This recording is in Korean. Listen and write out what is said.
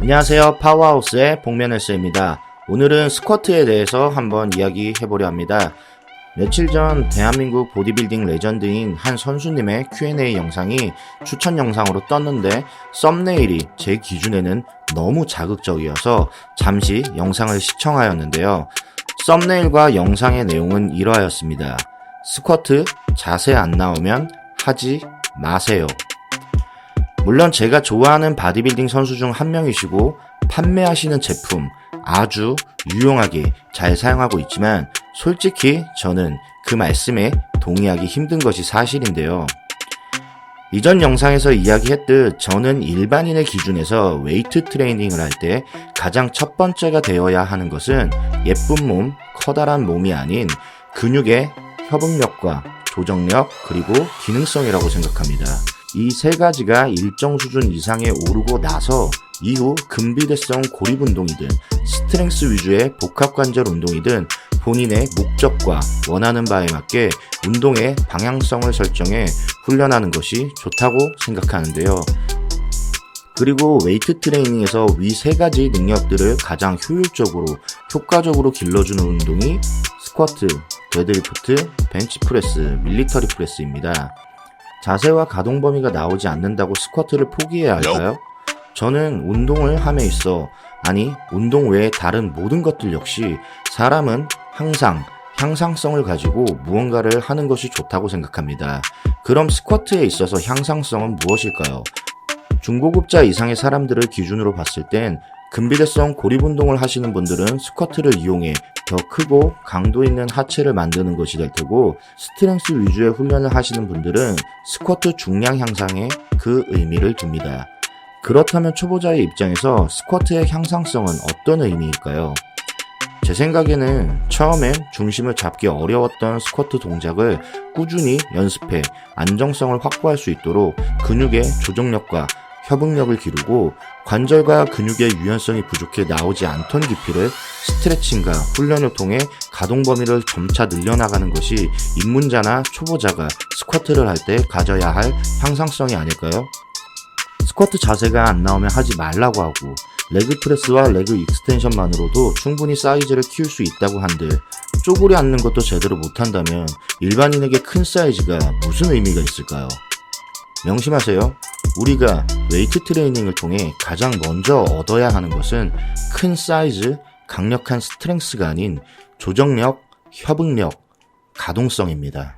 안녕하세요. 파워하우스의 복면헬스입니다. 오늘은 스쿼트에 대해서 한번 이야기해 보려 합니다. 며칠 전 대한민국 보디빌딩 레전드인 한 선수님의 Q&A 영상이 추천 영상으로 떴는데 썸네일이 제 기준에는 너무 자극적이어서 잠시 영상을 시청하였는데요. 썸네일과 영상의 내용은 이러하였습니다. 스쿼트 자세 안 나오면 하지 마세요. 물론 제가 좋아하는 바디빌딩 선수 중 한 명이시고 판매하시는 제품 아주 유용하게 잘 사용하고 있지만 솔직히 저는 그 말씀에 동의하기 힘든 것이 사실인데요. 이전 영상에서 이야기했듯 저는 일반인의 기준에서 웨이트 트레이닝을 할 때 가장 첫 번째가 되어야 하는 것은 예쁜 몸, 커다란 몸이 아닌 근육의 협응력과 조정력 그리고 기능성이라고 생각합니다. 이 세 가지가 일정 수준 이상에 오르고 나서 이후 근비대성 고립 운동이든 스트렝스 위주의 복합관절 운동이든 본인의 목적과 원하는 바에 맞게 운동의 방향성을 설정해 훈련하는 것이 좋다고 생각하는데요. 그리고 웨이트 트레이닝에서 위 세 가지 능력들을 가장 효율적으로, 효과적으로 길러주는 운동이 스쿼트, 데드리프트, 벤치프레스, 밀리터리 프레스입니다. 자세와 가동 범위가 나오지 않는다고 스쿼트를 포기해야 할까요? 저는 운동을 함에 있어, 아니, 운동 외의 다른 모든 것들 역시 사람은 항상 향상성을 가지고 무언가를 하는 것이 좋다고 생각합니다. 그럼 스쿼트에 있어서 향상성은 무엇일까요? 중고급자 이상의 사람들을 기준으로 봤을 땐 근비대성 고립 운동을 하시는 분들은 스쿼트를 이용해 더 크고 강도 있는 하체를 만드는 것이 될 테고 스트렝스 위주의 훈련을 하시는 분들은 스쿼트 중량 향상에 그 의미를 둡니다. 그렇다면 초보자의 입장에서 스쿼트의 향상성은 어떤 의미일까요? 제 생각에는 처음엔 중심을 잡기 어려웠던 스쿼트 동작을 꾸준히 연습해 안정성을 확보할 수 있도록 근육의 조정력과 협응력을 기르고 관절과 근육의 유연성이 부족해 나오지 않던 깊이를 스트레칭과 훈련을 통해 가동 범위를 점차 늘려나가는 것이 입문자나 초보자가 스쿼트를 할 때 가져야 할 향상성이 아닐까요? 스쿼트 자세가 안 나오면 하지 말라고 하고 레그 프레스와 레그 익스텐션만으로도 충분히 사이즈를 키울 수 있다고 한들 쪼그려 앉는 것도 제대로 못한다면 일반인에게 큰 사이즈가 무슨 의미가 있을까요? 명심하세요. 우리가 웨이트 트레이닝을 통해 가장 먼저 얻어야 하는 것은 큰 사이즈, 강력한 스트렝스가 아닌 조정력, 협응력, 가동성입니다.